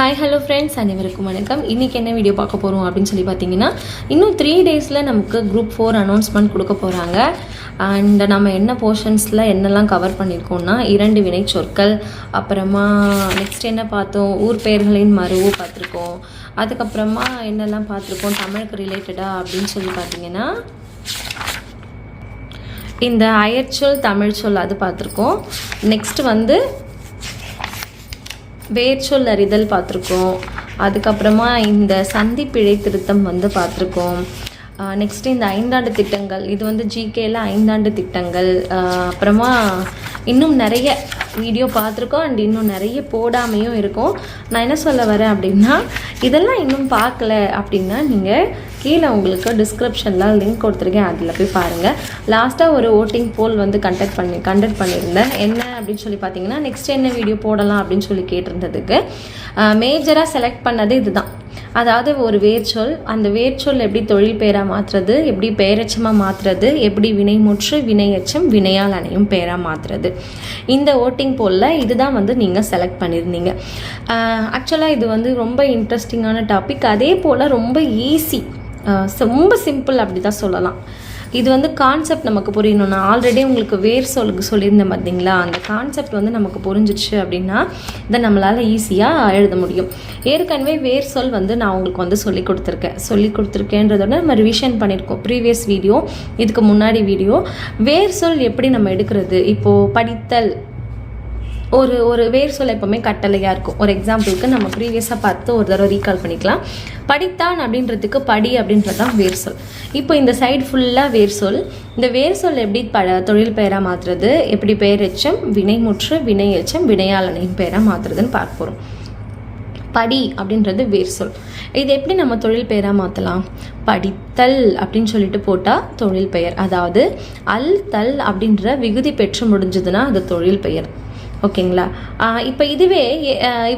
Hi hello friends அனைவருக்கும் வணக்கம். இன்றைக்கி என்ன வீடியோ பார்க்க போகிறோம் அப்படின்னு சொல்லி பார்த்தீங்கன்னா இன்னும் த்ரீ டேஸில் நமக்கு குரூப் ஃபோர் அனௌன்ஸ்மெண்ட் கொடுக்க போகிறாங்க அண்ட் நம்ம என்ன போர்ஷன்ஸில் என்னெல்லாம் கவர் பண்ணியிருக்கோம்னா இரண்டு வினை சொற்கள் அப்புறமா நெக்ஸ்ட் என்ன பார்த்தோம்? ஊர் பெயர்களின் மறுவு பார்த்துருக்கோம். அதுக்கப்புறமா என்னெல்லாம் பார்த்துருக்கோம்? தமிழுக்கு ரிலேட்டடாக அப்படின்னு சொல்லி பார்த்தீங்கன்னா இந்த அயற்சொல் தமிழ்ச்சொல் அது பார்த்துருக்கோம். நெக்ஸ்ட் வந்து வேர்ச்சொல் அறிதல் பார்த்துருக்கோம். அதுக்கப்புறமா இந்த சந்தி பிழை திருத்தம் வந்து பார்த்துருக்கோம். நெக்ஸ்ட்டு இந்த ஐந்தாண்டு திட்டங்கள் இது வந்து ஜிகேல ஐந்தாண்டு திட்டங்கள். அப்புறமா இன்னும் நிறைய வீடியோ பார்த்துருக்கோம் அண்ட் இன்னும் நிறைய போடாமையும் இருக்கும். நான் என்ன சொல்ல வரேன் அப்படின்னா இதெல்லாம் இன்னும் பார்க்கல அப்படின்னா நீங்கள் கீழே உங்களுக்கு டிஸ்கிரிப்ஷனில் லிங்க் கொடுத்துருக்கேன். அதில் போய் பாருங்கள் லாஸ்ட்டாக ஒரு ஓட்டிங் போல் வந்து கண்டக்ட் பண்ணி கண்டக்ட் பண்ணியிருந்தேன். என்ன அப்படின்னு சொல்லி பார்த்தீங்கன்னா நெக்ஸ்ட் என்ன வீடியோ போடலாம் அப்படின்னு சொல்லி கேட்டிருந்ததுக்கு மேஜராக செலக்ட் பண்ணது இதுதான். அதாவது ஒரு வேர்ச்சொல் அந்த வேர்ச்சொல் எப்படி தொழில் பெயராக மாற்றுறது எப்படி பெயரச்சமாக மாற்றுறது எப்படி வினைமுற்று வினையச்சம் வினையால் அணையும் பெயராக மாற்றுறது இந்த ஓட்டிங் போலில் இதுதான் வந்து நீங்கள் செலக்ட் பண்ணியிருந்தீங்க. ஆக்சுவலாக இது வந்து ரொம்ப இன்ட்ரெஸ்டிங்கான டாபிக் அதே போல் ரொம்ப ஈஸி ரொம்ப சிம்பிள் அப்படி தான் சொல்லலாம். இது வந்து கான்செப்ட் நமக்கு புரியணும் நான் ஆல்ரெடி உங்களுக்கு வேர் சொல்லுக்கு சொல்லியிருந்தேன் பார்த்தீங்களா அந்த கான்செப்ட் வந்து நமக்கு புரிஞ்சிச்சு அப்படின்னா இதை நம்மளால் ஈஸியாக எழுத முடியும். ஏற்கனவே வேர் சொல் வந்து நான் உங்களுக்கு வந்து சொல்லி கொடுத்துருக்கேன். சொல்லி கொடுத்துருக்கேன்றதோட நம்ம ரிவிஷன் பண்ணியிருக்கோம் ப்ரீவியஸ் வீடியோ இதுக்கு முன்னாடி வீடியோ வேர் சொல் எப்படி நம்ம எடுக்கிறது? இப்போது படித்தல் ஒரு ஒரு வேர் சொல்ல எப்போவுமே கட்டளையாக இருக்கும். ஒரு எக்ஸாம்பிளுக்கு நம்ம ப்ரீவியஸாக பார்த்து ஒரு தடவை ரீகால் பண்ணிக்கலாம். படித்தான் அப்படின்றதுக்கு படி அப்படின்றது தான் வேர் சொல். இப்போ இந்த சைடு ஃபுல்லாக வேர் சொல். இந்த வேர் சொல் எப்படி ப தொழில் பெயராக மாற்றுறது எப்படி பெயரெச்சம் வினைமுற்று வினை எச்சம் வினையாளனையும் பெயராக மாற்றுறதுன்னு பார்க்க போகிறோம் படி அப்படின்றது வேர் சொல். இது எப்படி நம்ம தொழில் பெயராக மாற்றலாம் படித்தல் அப்படின்னு சொல்லிட்டு போட்டால் தொழில் பெயர். அதாவது அல் தல் அப்படின்ற விகுதி பெற்று முடிஞ்சதுன்னா அது தொழில் பெயர். ஓகேங்களா? இப்போ இதுவே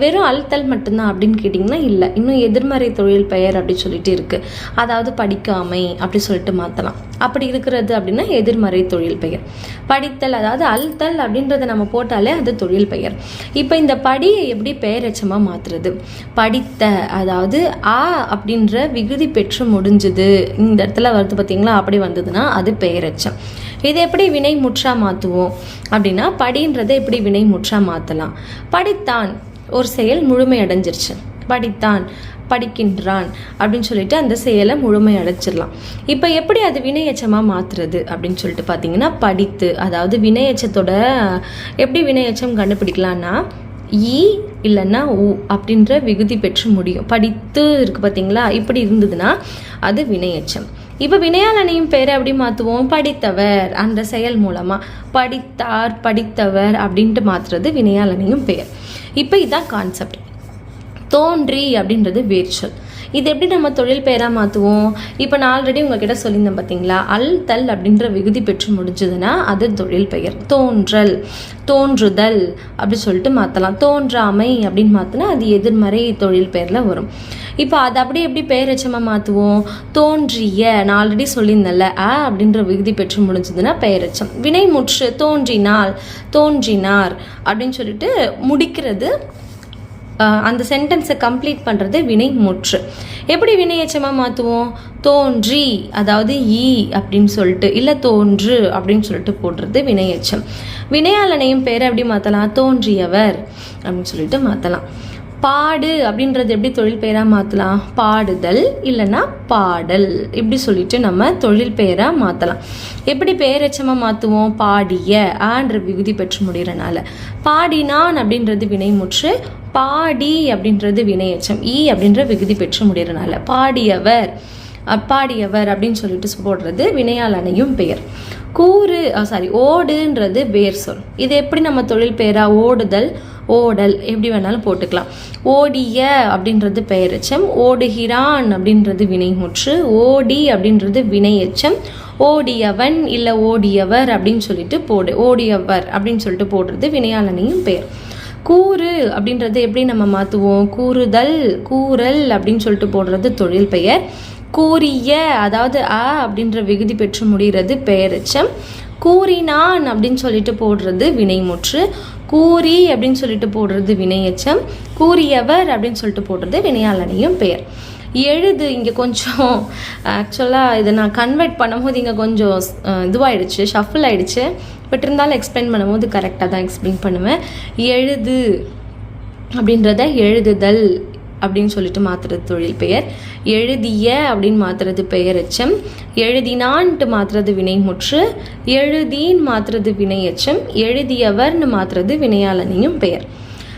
வெறும் அழுத்தல் மட்டும்தான் அப்படின்னு கேட்டிங்கன்னா இல்லை. இன்னும் எதிர்மறை தொழில் பெயர் அப்படி சொல்லிட்டு இருக்குது அதாவது படிக்காமை அப்படி சொல்லிட்டு மாற்றலாம் அப்படி இருக்கிறது அப்படின்னா எதிர்மறை தொழில் பெயர். படித்தல் அதாவது அழுத்தல் அப்படின்றத நம்ம போட்டாலே அது தொழில் பெயர். இப்போ இந்த படியை எப்படி பெயரச்சமாக மாற்றுறது படித்த அதாவது ஆ அப்படின்ற விகுதி பெற்று முடிஞ்சுது. இந்த இடத்துல வருது பார்த்தீங்களா அப்படி வந்ததுன்னா அது பெயரச்சம். இது எப்படி வினை முற்றா மாற்றுவோம் அப்படின்னா படின்றதை எப்படி வினை முற்றா மாற்றலாம் படித்தான் ஒரு செயல் முழுமை அடைஞ்சிருச்சு. படித்தான் படிக்கின்றான் அப்படின்னு சொல்லிட்டு அந்த செயலை முழுமை அடைச்சிடலாம். இப்போ எப்படி அது வினையச்சமாக மாற்றுறது அப்படின்னு சொல்லிட்டு பார்த்தீங்கன்னா படித்து அதாவது வினையச்சத்தோட எப்படி வினையச்சம் கண்டுபிடிக்கலான்னா ஈ இல்லைன்னா உ அப்படின்ற விகுதி பெற்று முடியும். படித்து இருக்கு பார்த்தீங்களா இப்படி இருந்ததுன்னா அது வினையச்சம். இப்போ வினையாளனையும் பேர் எப்படி மாற்றுவோம் படித்தவர் அந்த செயல் மூலமாக படித்தார் படித்தவர் அப்படின்ட்டு மாற்றுறது வினையாளனையும் பெயர் இப்போ இதான் கான்செப்ட் தோன்றி அப்படின்றது வேர்ச்சொல். இது எப்படி நம்ம தொழில் பெயராக மாற்றுவோம் இப்போ நான் ஆல்ரெடி உங்ககிட்ட சொல்லியிருந்தேன் பார்த்தீங்களா அல் தல் அப்படின்ற விகுதி பெற்று முடிஞ்சதுன்னா அது தொழில் பெயர். தோன்றல் தோன்றுதல் அப்படி சொல்லிட்டு மாற்றலாம் தோன்றாமை அப்படின்னு மாற்றினா அது எதிர்மறை தொழில் பெயரில் வரும். இப்போ அதை அப்படியே எப்படி பெயரெச்சமாக மாற்றுவோம் தோன்றிய நான் ஆல்ரெடி சொல்லியிருந்தேன்ல ஆ அப்படின்ற விகுதி பெற்று முடிஞ்சதுன்னா வினை வினைமுற்று தோன்றினால் தோன்றினார் அப்படின்னு சொல்லிட்டு முடிக்கிறது அந்த சென்டென்ஸை கம்ப்ளீட் பண்ணுறது வினை முற்று. எப்படி வினையச்சமாக மாற்றுவோம் தோன்றி அதாவது ஈ அப்படின்னு சொல்லிட்டு இல்லை தோன்று அப்படின்னு சொல்லிட்டு போடுறது வினையச்சம். வினையாளனையும் பேரை எப்படி மாற்றலாம் தோன்றியவர் அப்படின்னு சொல்லிட்டு மாற்றலாம் பாடு அப்படின்றது எப்படி தொழில் பெயராக மாற்றலாம் பாடுதல் இல்லைன்னா பாடல். இப்படி சொல்லிட்டு நம்ம தொழில் பெயராக மாற்றலாம் எப்படி பெயரச்சமாக மாற்றுவோம் பாடிய ஆன்ற விகுதி பெற்று முடிகிறனால. பாடினான் அப்படின்றது வினைமுற்று பாடி அப்படின்றது வினையச்சம் ஈ அப்படின்ற விகுதி பெற்று முடிகிறனால. பாடியவர் பாடியவர் அப்படின்னு சொல்லிட்டு போடுறது வினையாளனையும் பெயர். கூறு சாரி ஓடுன்றது வேர் சொல். இது எப்படி நம்ம தொழில் பெயரா ஓடுதல் ஓடல் எப்படி வேணாலும் போட்டுக்கலாம். ஓடிய அப்படின்றது பெயரெச்சம் ஓடுகிறான் அப்படின்றது வினைமுற்று ஓடி அப்படின்றது வினையெச்சம் ஓடியவன் இல்லை ஓடியவர் அப்படின்னு சொல்லிட்டு போடு ஓடியவர் அப்படின்னு சொல்லிட்டு போடுறது வினையாளனையும் பெயர். கூறு அப்படின்றது எப்படி நம்ம மாற்றுவோம் கூறுதல் கூறல் அப்படின்னு சொல்லிட்டு போடுறது தொழில் பெயர். கூறிய அதாவது அ அப்படின்ற விகுதி பெற்று முடிகிறது பெயரெச்சம். கூறினான் அப்படின்னு சொல்லிட்டு போடுறது வினைமுற்று. கூறி அப்படின்னு சொல்லிட்டு போடுறது வினையச்சம் கூறியவர் அப்படின்னு சொல்லிட்டு போடுறது வினையாளனையும் பெயர். எழுது இங்கே கொஞ்சம் ஆக்சுவலாக இதை நான் கன்வெர்ட் பண்ணும்போது இங்கே கொஞ்சம் இதுவாகிடுச்சு இதுவாயிடுச்சு ஷஃபிள் ஆகிடுச்சு பட் இருந்தாலும் எக்ஸ்பிளைன் பண்ணும்போது கரெக்டாக தான் எக்ஸ்பிளைன் பண்ணுவேன். எழுது அப்படின்றத எழுதுதல். அப்படின்னு சொல்லிட்டு மாற்றுறது தொழில் பெயர். எழுதிய அப்படின்னு மாற்றுறது பெயரெச்சம் எழுதினான்ட்டு மாற்றுறது வினைமுற்று எழுதின்னு மாற்றுறது வினையச்சம் எழுதியவர்னு மாற்றுறது வினையாளனையும் பெயர்.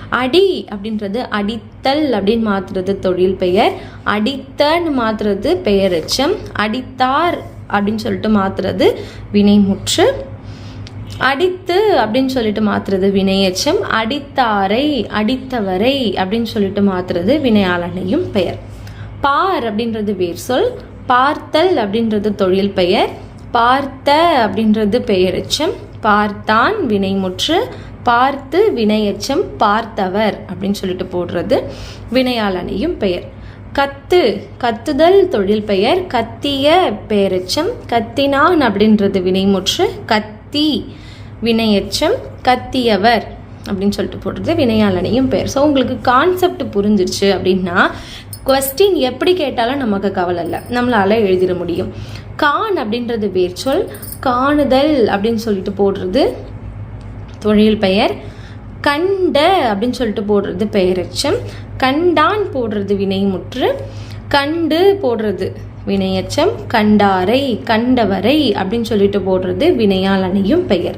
அடி அப்படின்றது அடித்தல் அப்படின்னு மாற்றுறது தொழில் பெயர். அடித்தன்னு மாற்றுறது பெயரெச்சம் அடித்தார் அப்படின்னு சொல்லிட்டு மாற்றுறது வினைமுற்று அடித்து அப்படின்னு சொல்லிட்டு மாத்துறது வினையச்சம். அடித்தாரை அடித்தவரை அப்படின்னு சொல்லிட்டு மாத்துறது வினையாளனையும் பெயர். பார் அப்படின்றது வேர் சொல். பார்த்தல் அப்படின்றது தொழில் பெயர். பார்த்த அப்படின்றது பெயரெச்சம். பார்த்தான் வினைமுற்று. பார்த்து வினையச்சம் பார்த்தவர் அப்படின்னு சொல்லிட்டு போடுறது வினையாளனையும் பெயர். கத்து கத்துதல் தொழில் பெயர். கத்திய பெயரெச்சம். கத்தினான் அப்படின்றது வினைமுற்று. கத் கத்தி வினையச்சம் கத்தியவர் அப்படின்னு சொல்லிட்டு போடுறது வினையாளனையும் பெயர் ஸோ உங்களுக்கு கான்செப்ட் புரிஞ்சிருச்சு அப்படின்னா கொஸ்டின் எப்படி கேட்டாலும் நமக்கு கவலை இல்லை. நம்மளால் எழுதிட முடியும். கான் அப்படின்றது வேர்ச்சொல் காணுதல் அப்படின்னு சொல்லிட்டு போடுறது தொழில் பெயர். கண்ட அப்படின்னு சொல்லிட்டு போடுறது பெயரெச்சம். கண்டான் போடுறது வினைமுற்று. கண்டு போடுறது வினையச்சம் கண்டாரை கண்டவரை அப்படின்னு சொல்லிட்டு போடுறது வினையாளனையும் பெயர்.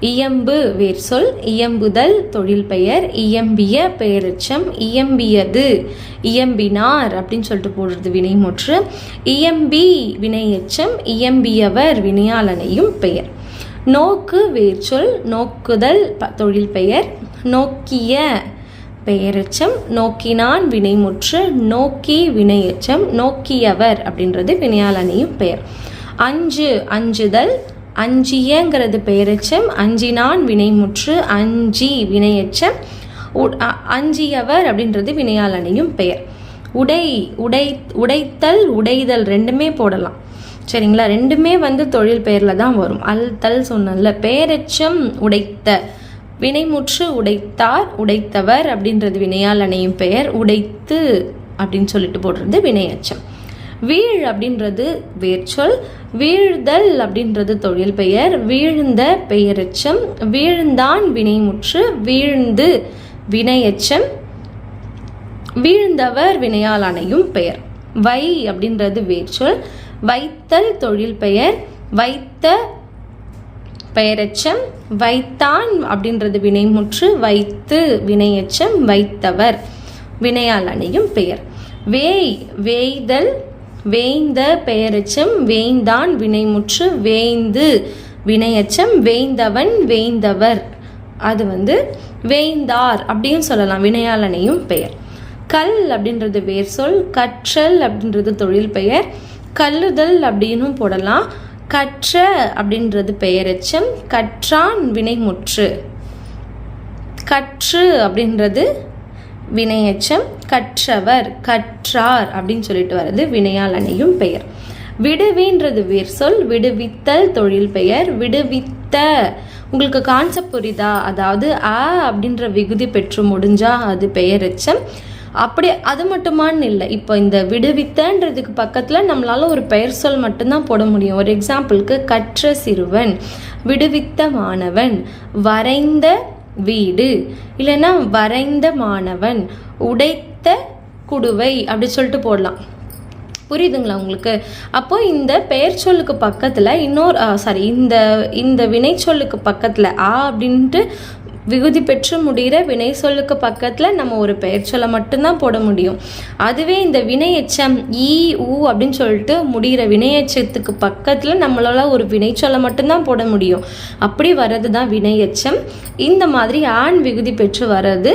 இயம்பு வேர் சொல் இயம்புதல் தொழில் பெயர் இயம்பிய பெயரச்சம் இயம்பியது இயம்பினார் அப்படின்னு சொல்லிட்டு போடுறது வினைமுற்று இயம்பி வினையச்சம் இயம்பியவர் வினையாளனையும் பெயர். நோக்கு வேர்ச்சொல் நோக்குதல் ப- தொழில் பெயர். நோக்கிய பெயரெச்சம் நோக்கினான் வினைமுற்று நோக்கி வினையெச்சம் நோக்கியவர் அப்படின்றது வினையாளனையும் பெயர். அஞ்சு அஞ்சுதல் அஞ்சியங்கிறது பெயரெச்சம் அஞ்சினான் வினைமுற்று அஞ்சி வினையச்சம் உ- அஞ்சியவர் அப்படின்றது வினையாளனையும் பெயர். உடை உடை உடைத்தல் உடைதல் ரெண்டுமே போடலாம். சரிங்களா? ரெண்டுமே வந்து தொழில் பெயரில் தான் வரும். அல் தல் சொன்னல பெயரெச்சம் உடைத்த. வினைமுற்று உடைத்தார் உடைத்தவர் அப்படின்றது வினையால் அணையும் பெயர் உடைத்து அப்படின்னு சொல்லிட்டு போடுறது வினையச்சம். வீழ் அப்படின்றது வேர்ச்சொல் வீழ்தல் அப்படின்றது தொழில் பெயர் வீழ்ந்த பெயரச்சம் வீழ்ந்தான் வினைமுற்று வீழ்ந்து வினையச்சம் வீழ்ந்தவர் வினையால் அணையும் பெயர். வை அப்படின்றது வேர்ச்சொல் வைத்தல் தொழில் பெயர் வைத்த பெயரெச்சம் வைத்தான் அப்படின்றது வினைமுற்று வைத்து வினையச்சம் வைத்தவர். வினையால் அணியும் பெயர். வேய் வேய்தல் வேய்ந்த பெயரெச்சம் வேய்ந்தான் வினைமுற்று வேய்ந்து வினையச்சம் வேய்ந்தவன் வேய்ந்தவர். அது வந்து வேய்ந்தார் அப்படின்னு சொல்லலாம். வினையாளனையும் பெயர். கல் அப்படின்றது வேர் சொல் கற்றல் அப்படின்றது தொழில் பெயர். கல்லுதல் அப்படின்னும் போடலாம். கற்ற அப்படின்றது பெயரெச்சம் கற்றான் வினைமுற்று. கற்று அப்படின்றது வினையச்சம் கற்றவர் கற்றார் அப்படின்னு சொல்லிட்டு வர்றது வினையால் அணையும் பெயர். விடுவின்றது வேர் சொல் விடுவித்தல் தொழில் பெயர் விடுவித்த. உங்களுக்கு கான்செப்ட் புரியுதா அதாவது அ அப்படின்ற விகுதி பெற்று முடிஞ்சா அது பெயரெச்சம் அப்படி அது மட்டுமான்னு இல்லை. இப்போ இந்த விடுவித்தன்றதுக்கு பக்கத்தில் நம்மளால் ஒரு பெயர் சொல் மட்டும்தான் போட முடியும். ஒரு எக்ஸாம்பிளுக்கு கற்ற சிறுவன் விடுவித்த மாணவன் வரைந்த வீடு இல்லைன்னா வரைந்த மாணவன் உடைத்த குடுவை அப்படி சொல்லிட்டு போடலாம். புரியுதுங்களா உங்களுக்கு? அப்போ இந்த பெயர் சொல்லுக்கு பக்கத்தில் இன்னொரு சாரி இந்த இந்த வினை சொல்லுக்கு பக்கத்தில் ஆ அப்படின்ட்டு விகுதி பெற்று முடிகிற வினை சொல்லுக்கு பக்கத்தில் நம்ம ஒரு பெயர் சொல்லை மட்டும்தான் போட முடியும். அதுவே இந்த வினையெச்சம் ஈ ஊ அப்படின்னு சொல்லிட்டு முடிகிற வினையச்சத்துக்கு பக்கத்தில் நம்மளால் ஒரு வினை சொல்லை மட்டும்தான் போட முடியும். அப்படி வர்றது தான் வினையச்சம் இந்த மாதிரி ஆண் விகுதி பெற்று வர்றது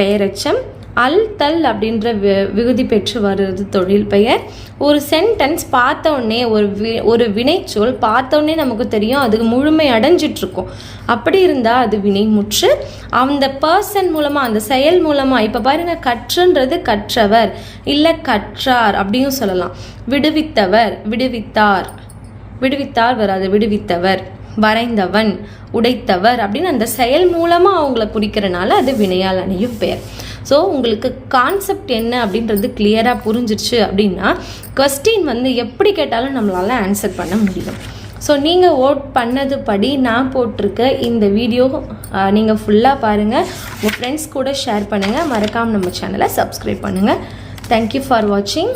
பெயரச்சம் அல் தல் அப்படின்ற வி- விகுதி பெற்று வருவது தொழில் பெயர். ஒரு சென்டென்ஸ் பார்த்த உடனே ஒரு வி ஒரு வினைச்சொல் பார்த்தோடனே நமக்கு தெரியும் அது முழுமை அடைஞ்சிட்ருக்கும். அப்படி இருந்தால் அது வினை முற்று. அந்த பர்சன் மூலமாக அந்த செயல் மூலமாக இப்போ பாருங்க கற்றுன்றது கற்றவர் இல்லை கற்றார் அப்படியும் சொல்லலாம். விடுவித்தவர் விடுவித்தார். விடுவித்தார் வராது விடுவித்தவர். வரைந்தவன் உடைத்தவர் அப்படின்னு அந்த செயல் மூலமாக அவங்கள குறிக்கிறனால அது வினையால் அணியும் பெயர். ஸோ உங்களுக்கு கான்செப்ட் என்ன அப்படின்றது கிளியராக புரிஞ்சிருச்சு அப்படின்னா கொஸ்டின் வந்து எப்படி கேட்டாலும் நம்மளால் ஆன்சர் பண்ண முடியும். ஸோ நீங்கள் ஓட் பண்ணது படி நான் போட்டிருக்க இந்த வீடியோ நீங்கள் ஃபுல்லாக பாருங்கள் உங்கள் ஃப்ரெண்ட்ஸ் கூட ஷேர் பண்ணுங்கள் மறக்காமல் நம்ம சேனலை சப்ஸ்கிரைப் பண்ணுங்கள் தேங்க்யூ ஃபார் வாட்சிங்